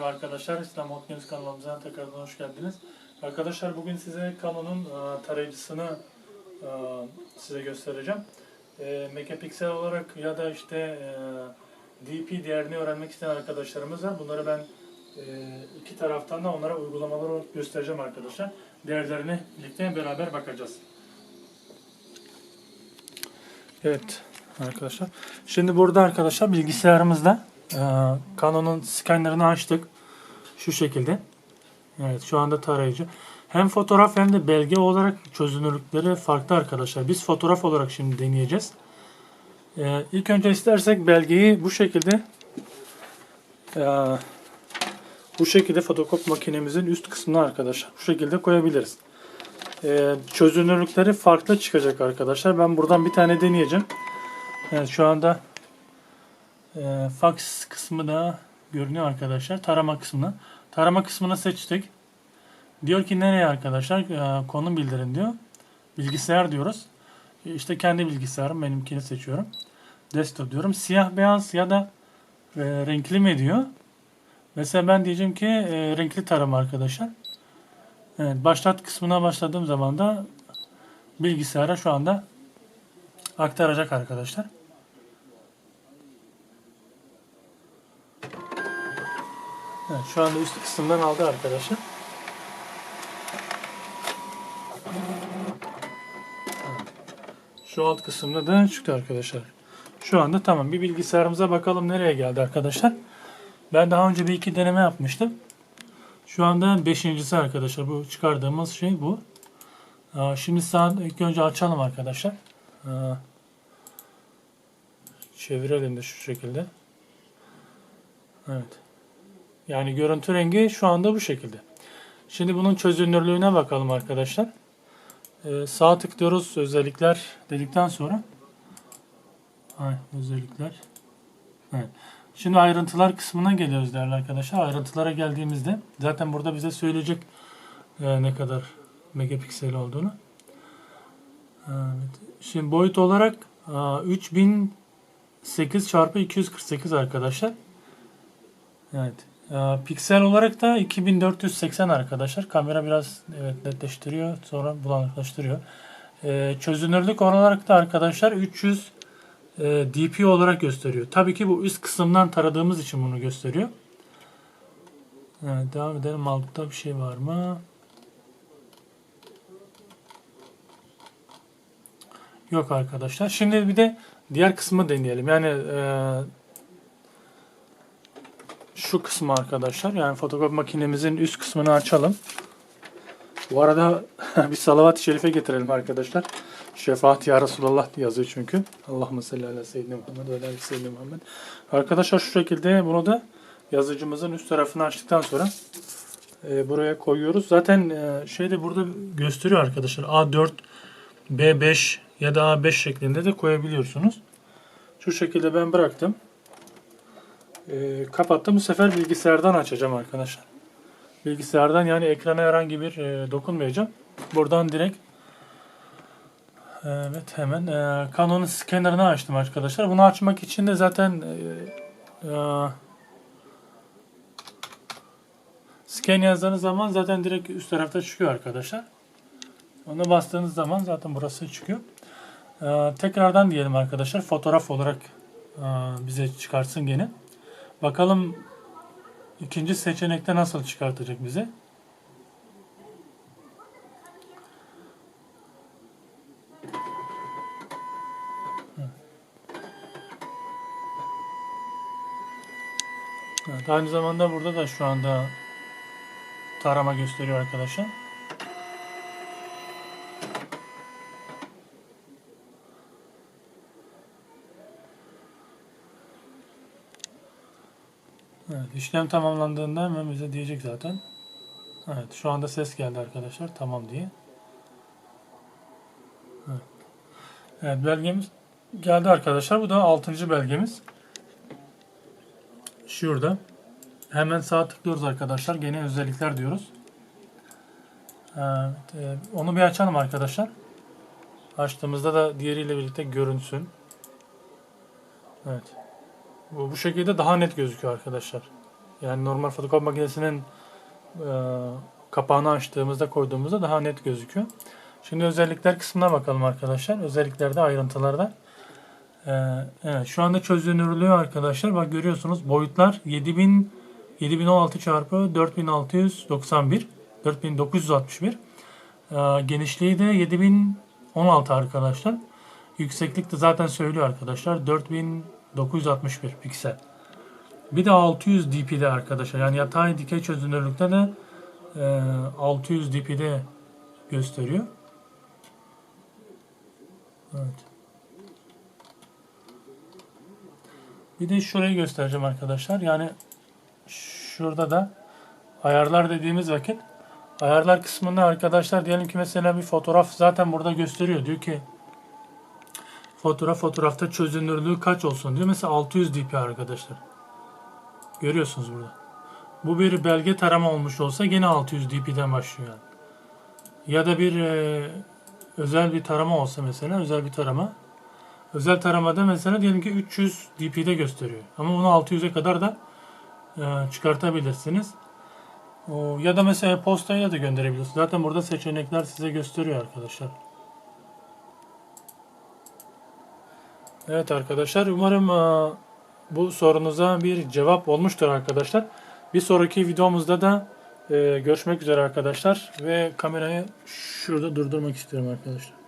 Merhaba arkadaşlar, İslam Hot News kanalımıza tekrardan hoş geldiniz. Arkadaşlar bugün size Canon'un e, tarayıcısını e, size göstereceğim. E, megapiksel olarak ya da işte DP değerini öğrenmek isteyen arkadaşlarımız var. Bunları ben iki taraftan da onlara uygulamalar olarak göstereceğim arkadaşlar. Değerlerini birlikte beraber bakacağız. Evet arkadaşlar. Şimdi burada arkadaşlar bilgisayarımızda Canon'un scanner'ını açtık. Şu şekilde. Evet şu anda tarayıcı. Hem fotoğraf hem de belge olarak çözünürlükleri farklı arkadaşlar. Biz fotoğraf olarak şimdi deneyeceğiz. E, ilk önce istersek belgeyi bu şekilde e, bu şekilde fotokopi makinemizin üst kısmına arkadaşlar bu şekilde koyabiliriz. E, çözünürlükleri farklı çıkacak arkadaşlar. Ben buradan bir tane deneyeceğim. Evet şu anda e, fax kısmı da görünüyor arkadaşlar. Tarama kısmını. Tarama kısmını seçtik. Diyor ki nereye arkadaşlar? E, konum bildirin diyor. Bilgisayar diyoruz. E, İşte kendi bilgisayarım. Benimkini seçiyorum. Desktop diyorum. Siyah beyaz ya da e, renkli mi diyor. Mesela ben diyeceğim ki e, renkli tarama arkadaşlar. Evet, başlat kısmına başladığım zaman da bilgisayara şu anda aktaracak arkadaşlar. Evet, şu anda üst kısımdan aldı arkadaşlar. Şu alt kısımda da çıktı arkadaşlar. Şu anda tamam. Bir bilgisayarımıza bakalım nereye geldi arkadaşlar. Ben daha önce bir iki deneme yapmıştım. Şu anda beşincisi arkadaşlar. Bu çıkardığımız şey bu. Aa, Şimdi sağ ilk önce açalım arkadaşlar. Aa, Çevirelim de şu şekilde. Evet. Yani görüntü rengi şu anda bu şekilde. Şimdi bunun çözünürlüğüne bakalım arkadaşlar. Ee, sağ tıklıyoruz özellikler dedikten sonra. Ay, özellikler. Evet. Şimdi ayrıntılar kısmına geliyoruz değerli arkadaşlar. Ayrıntılara geldiğimizde zaten burada bize söyleyecek e, ne kadar megapiksel olduğunu. Evet. Şimdi boyut olarak e, 3008 çarpı 248 arkadaşlar. Evet. E, piksel olarak da 2480 arkadaşlar. Kamera biraz evet netleştiriyor, sonra bulanıklaştırıyor. E, çözünürlük olarak da arkadaşlar 300 e, DP olarak gösteriyor. Tabii ki bu üst kısımdan taradığımız için bunu gösteriyor. Evet, devam edelim. Altta bir şey var mı? Yok arkadaşlar. Şimdi bir de diğer kısmı deneyelim. Yani e, şu kısmı arkadaşlar. Yani fotokopi makinemizin üst kısmını açalım. Bu arada bir salavat-ı şerife getirelim arkadaşlar. Şefaat ya Resulallah yazıyor çünkü. Allahümme salli ala seyyidina Muhammed ve ala seyyidina Muhammed. Arkadaşlar şu şekilde bunu da yazıcımızın üst tarafını açtıktan sonra e, buraya koyuyoruz. Zaten e, şey de burada gösteriyor arkadaşlar. A4, B5 ya da A5 şeklinde de koyabiliyorsunuz. Şu şekilde ben bıraktım. E, kapattım. Bu sefer bilgisayardan açacağım arkadaşlar. Bilgisayardan yani ekrana herhangi bir e, dokunmayacağım. Buradan direkt Evet hemen e, Canon'un scanner'ını açtım arkadaşlar. Bunu açmak için de zaten e, e, scan yazdığınız zaman zaten direkt üst tarafta çıkıyor arkadaşlar. Ona bastığınız zaman zaten burası çıkıyor. E, tekrardan diyelim arkadaşlar fotoğraf olarak e, bize çıkartsın gene. Bakalım ikinci seçenekte nasıl çıkartacak bize. Evet, aynı zamanda burada da şu anda tarama gösteriyor arkadaşlar. Evet, işlem tamamlandığında hemen bize diyecek zaten. Evet, şu anda ses geldi arkadaşlar. Tamam diye. Evet, evet belgemiz geldi arkadaşlar. Bu da 6. belgemiz. Şurada. Hemen sağ tıklıyoruz arkadaşlar. Gene özellikler diyoruz. Evet, e, onu bir açalım arkadaşlar. Açtığımızda da diğeriyle birlikte görünsün. Evet. Bu, bu şekilde daha net gözüküyor arkadaşlar. Yani normal fotokopi makinesinin e, kapağını açtığımızda koyduğumuzda daha net gözüküyor. Şimdi özellikler kısmına bakalım arkadaşlar. Özelliklerde ayrıntılarda. Ee, evet şu anda çözünürlüğü arkadaşlar bak görüyorsunuz boyutlar 7000 7016 çarpı 4691 4961 Ee, genişliği de 7016 arkadaşlar. Yükseklik de zaten söylüyor arkadaşlar 4961 piksel. Bir de 600 dp'de arkadaşlar. Yani yatay dikey çözünürlükte de e, 600 dp'de gösteriyor. Evet. Bir de şurayı göstereceğim arkadaşlar. Yani şurada da ayarlar dediğimiz vakit ayarlar kısmında arkadaşlar diyelim ki mesela bir fotoğraf zaten burada gösteriyor. Diyor ki fotoğraf fotoğrafta çözünürlüğü kaç olsun diyor. Mesela 600 dp arkadaşlar. Görüyorsunuz burada. Bu bir belge tarama olmuş olsa gene 600 dp'den başlıyor yani. Ya da bir e, özel bir tarama olsa mesela özel bir tarama. Özel taramada mesela diyelim ki 300 dp'de gösteriyor. Ama bunu 600'e kadar da e, çıkartabilirsiniz. O, ya da mesela postayla da gönderebilirsiniz. Zaten burada seçenekler size gösteriyor arkadaşlar. Evet arkadaşlar umarım e, bu sorunuza bir cevap olmuştur arkadaşlar. Bir sonraki videomuzda da e, görüşmek üzere arkadaşlar ve kamerayı şurada durdurmak istiyorum arkadaşlar.